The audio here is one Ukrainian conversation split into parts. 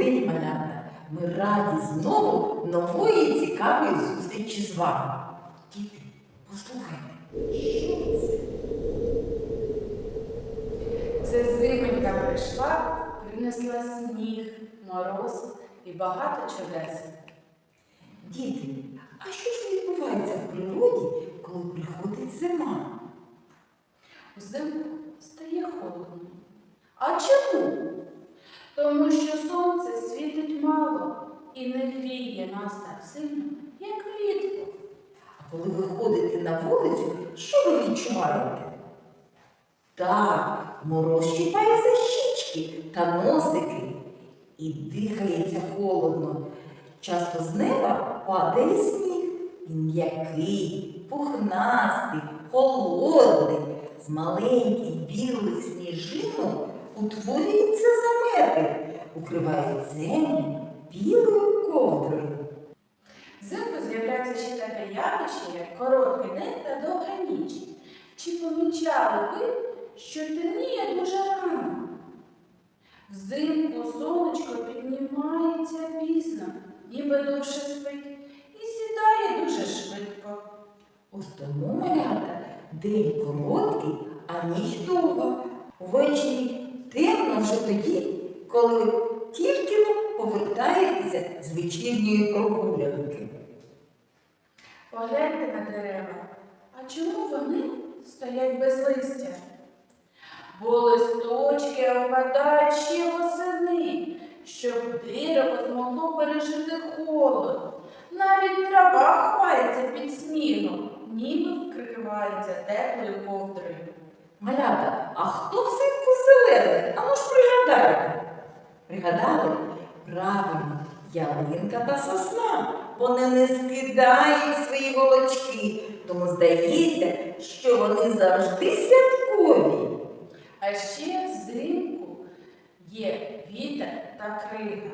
день, малята! Ми раді знову нової цікавої зустрічі з вами. Діти, послухайте, що це? Це зименька прийшла, принесла сніг, мороз і багато чудес. Діти, а що ж відбувається в природі, коли приходить зима? Взимку стає холодно. А чому? Тому що сонце світить мало і не гріє нас так сильно, як влітку. А коли ви ходите на вулицю, що ви відчуваєте? Так, мороз чіпає за щічки та носики і дихається холодно. Часто з неба падає сніг. Він м'який, пухнастий, холодний, з маленьких білих сніжинок утворюються замети, укривають землю білою ковдрою. Взимку з'являється ще таке явище, як короткий день та довга ніч. Чи помічали ви, що темніє дуже рано? Взимку сонечко піднімається пізно, ніби довше спить, і сідає дуже швидко. Ось тому день короткий, а ніч довга. Увечері темно вже тоді, коли тільки но повертаєтеся з вечірньої прогулянки. Погляньте на дерева. А чому вони стоять без листя? Бо листочки опадають ще восени, щоб дерево змогло пережити холод. Навіть трава ховається під снігом, ніби вкривається теплою ковдрою. Малята, а хто взимку зелений? А ну ж пригадайте. Пригадали? Правильно, ялинка та сосна. Вони не скидають свої голочки, тому здається, що вони завжди святкові. А ще взимку є вітер та крига.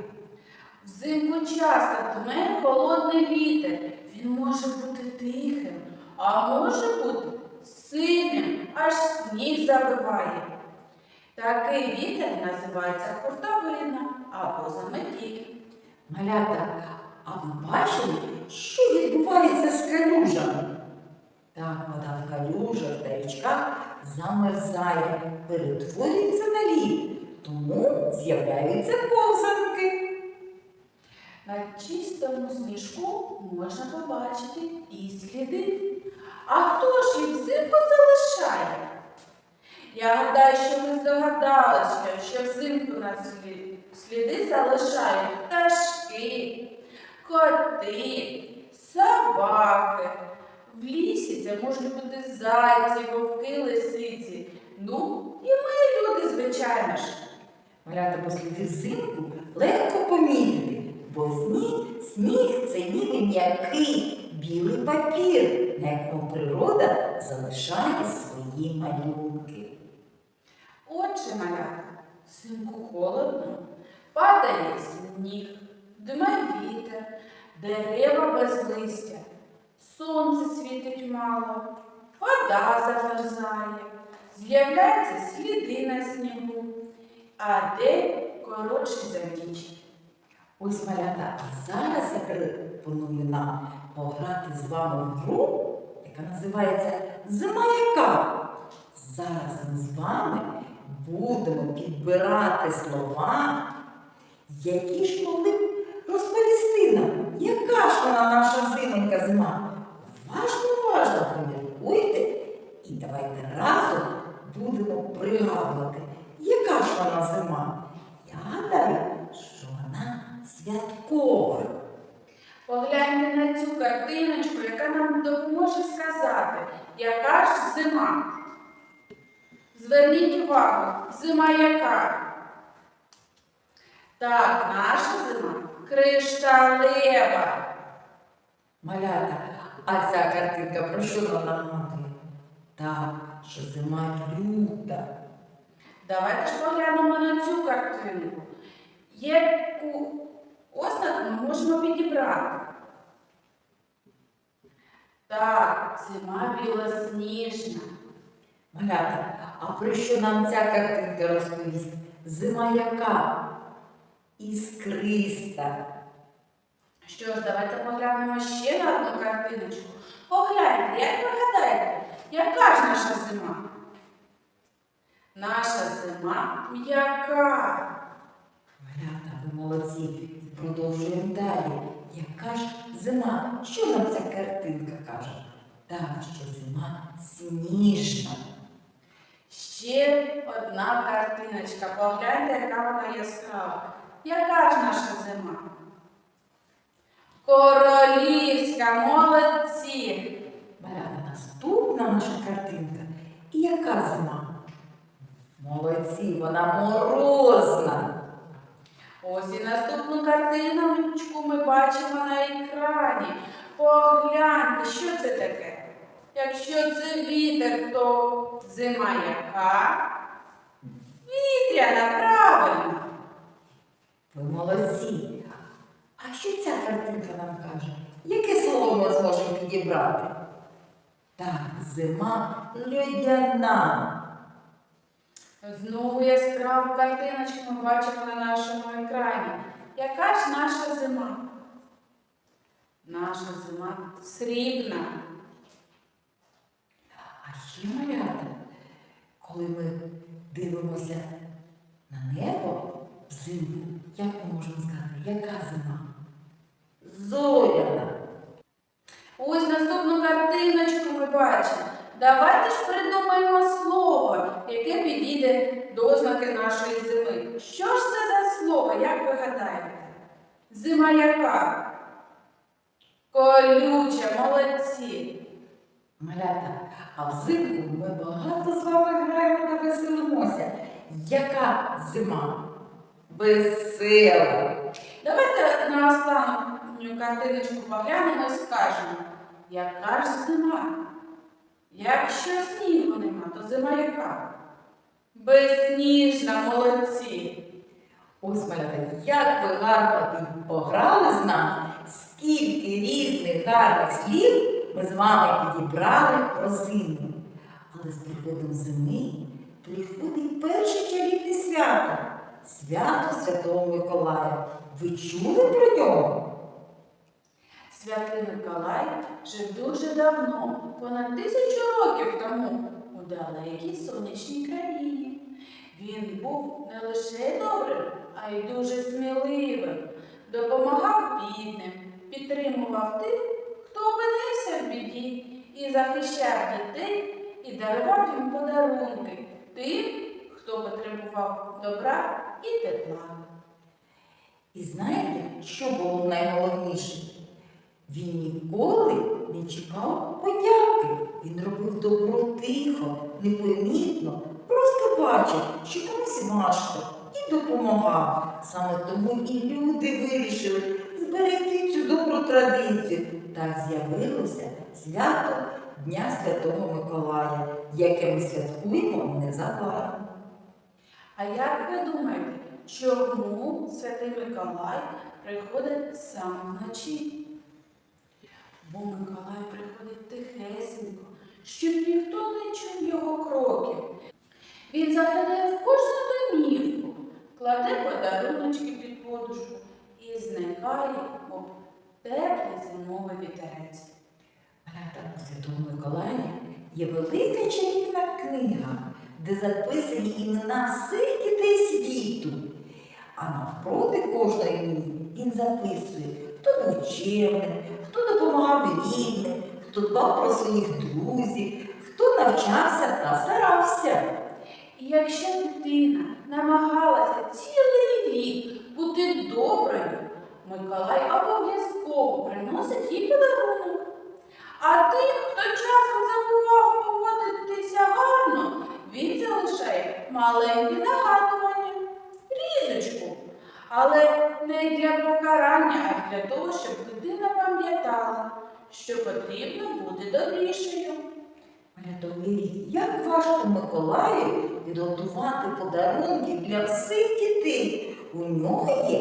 Взимку часто дме холодний вітер. Він може бути тихим, а може бути сильним, аж сніг забиває. Такий вітер називається хуртовина або заметіль. Малята, а ви бачили, що відбувається з калюжами? Так, вода в калюжах та річках замерзає, перетворюється на лід, тому з'являються повзанки. На чистому сніжку можна побачити і сліди. А хто ж їх взимку залишає? Я гадаю, що ви здогадалися, що взимку на сліди залишають пташки, коти, собаки. В лісі це можуть бути зайці, вовки, лисиці. Ну, і ми люди, звичайно ж. Малята посліди взимку легко помітити, бо сніг, сніг це ніби м'який білий папір, на якому природа залишає свої малюнки. Отже, малята, взимку холодно, падає сніг, дме вітер, дерева без листя, сонце світить мало, вода замерзає, з'являються сліди на снігу, а день коротший за ніч. Ось малята, а зараз я пропоную нам пограти з вами в гру, яка називається Зима. Зараз ми з вами будемо підбирати слова, які ж могли яка ж вона наша зименька зима. Уважно, уважно поміркуйте і давайте разом будемо пригадувати, яка ж вона зима. Я гадаю, що вона святкова. Погляньте на цю картиночку, яка нам допоможе сказати, яка ж зима. Зверніть увагу, зима яка? Так, наша зима кришталева. Малята, а ця картинка про що нам нагадує? Так, що зима люта. Давайте ж поглянемо на цю картинку. Яку ознаку ми можемо підібрати? Так, зима білосніжна. Малята, а про що нам ця картинка розповість? Зима яка? Іскриста. Що ж, давайте поглянемо ще на одну картиночку. Погляньте, як ви гадаєте, яка ж наша зима? Наша зима м'яка. Малята, ви молодці. Продовжуємо далі. Яка ж зима? Що нам ця картинка каже? Так, що зима сніжна. Ще одна картиночка. Погляньте, яка вона яскрава. Яка ж наша зима? Королівська, молодці! Малята, наступна наша картинка. І яка зима? Молодці, вона морозна. Ось і наступну картиночку ми бачимо на екрані. Погляньте, що це таке? Якщо це вітер, то зима яка? Вітряна, правильно. Ви молодці. А що ця картинка нам каже? Яке слово ми зможемо підібрати? Так, зима льодяна. Знову яскраву картиночку ми бачимо на нашому екрані. Яка ж наша зима? Наша зима срібна. А ще малята, коли ми дивимося на небо взимку, як ми можемо сказати, яка зима? Зоряна. Ось наступну картиночку ми бачимо. Давайте ж придумаємо слово, яке підійде до ознаки нашої зими. Що ж це за слово, як ви гадаєте? Зима яка? Колюча, молодці. Малята, а взимку ми багато з вами граємо та веселимося. Яка зима? Весела. Давайте на останню картиночку поглянемо і скажемо, яка ж зима? Якщо снігу нема, то зима яка? Безсніжна, молодці. Ось, малята, як ви гарно пограли з нами, скільки різних гарних слів ми з вами підібрали про зиму. Але з приходом зими приходить перше чарівне свято свято Святого Миколая. Ви чули про нього? Святий Миколай жив дуже давно, понад тисячу років тому, у далекій сонячній країні. Він був не лише добрим, а й дуже сміливим, допомагав бідним, підтримував тих, хто опинився в біді, і захищав дітей і дарував їм подарунки тим, хто потребував добра і тепла. І знаєте, що було найголовніше? Він ніколи не чекав подяки. Він робив добро тихо, непомітно, просто бачив, що комусь важко і допомагав. Саме тому і люди вирішили зберегти цю добру традицію. Так з'явилося свято Дня Святого Миколая, яке ми святкуємо незабаром. А як ви думаєте, чому Святий Миколай приходить саме вночі? Бо Миколай приходить тихесенько, щоб ніхто не чув його кроків. Він заглядає в кожну домівку, кладе подаруночки під подушку і зникає, мов теплий зимовий вітерець. Малята у Святого Миколая є велика чарівна книга, де записані імена всіх дітей світу. А навпроти кожної імені він записує, хто був чемним, хто допомагав рідним, хто дбав про своїх друзів, хто навчався та старався. І якщо дитина намагалася цілий рік бути доброю, Миколай обов'язково приносить їй подарунок. А тим, хто часом забував поводитися гарно, він залишає маленьке нагадування, різочку. Але не для покарання, а для того, щоб дитина пам'ятала, що потрібно бути добрішою. Малята, як важко Миколаю підготувати подарунки для всіх дітей. У нього є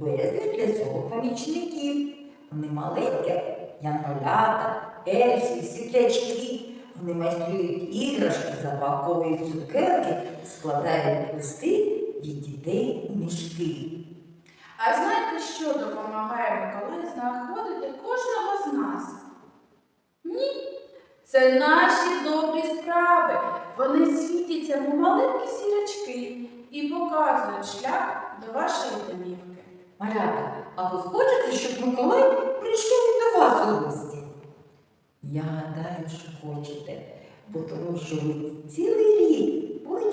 безліч для цього помічників. Вони маленькі, янголята, ельфи, світлячки. Вони майструють іграшки, запаковують цукерки, складають листи від дітей у мішки. А знаєте, що допомагає Миколай знаходити кожного з нас? Ні. Це наші добрі справи. Вони світяться, мов маленькі сірочки, і показують шлях до вашої домівки. Малята, а ви хочете, щоб Миколай прийшов і до вас у гості? Я гадаю, що хочете, бо тому що ви цілий рік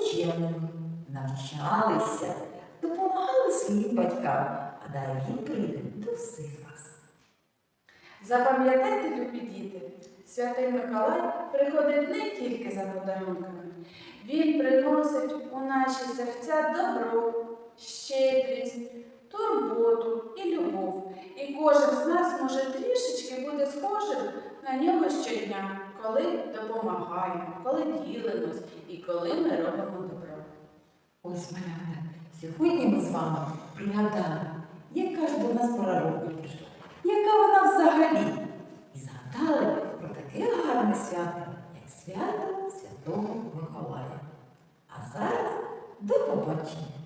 чемними, навчалися, допомагали своїм батькам, а далі він прийде до всіх вас. Запам'ятайте, любі діти, святий Миколай приходить не тільки за подарунками. Він приносить у наші серця добро, щедрість, турботу і любов. І кожен з нас може трішечки бути схожим на нього щодня, коли допомагаємо, коли ділимось і коли ми робимо добро. Ось, малята, сьогодні ми з вами пригадали, яка ж до нас пора року яка вона взагалі. І згадали про таке гарне свято, як свято Святого Миколая. А зараз до побачення!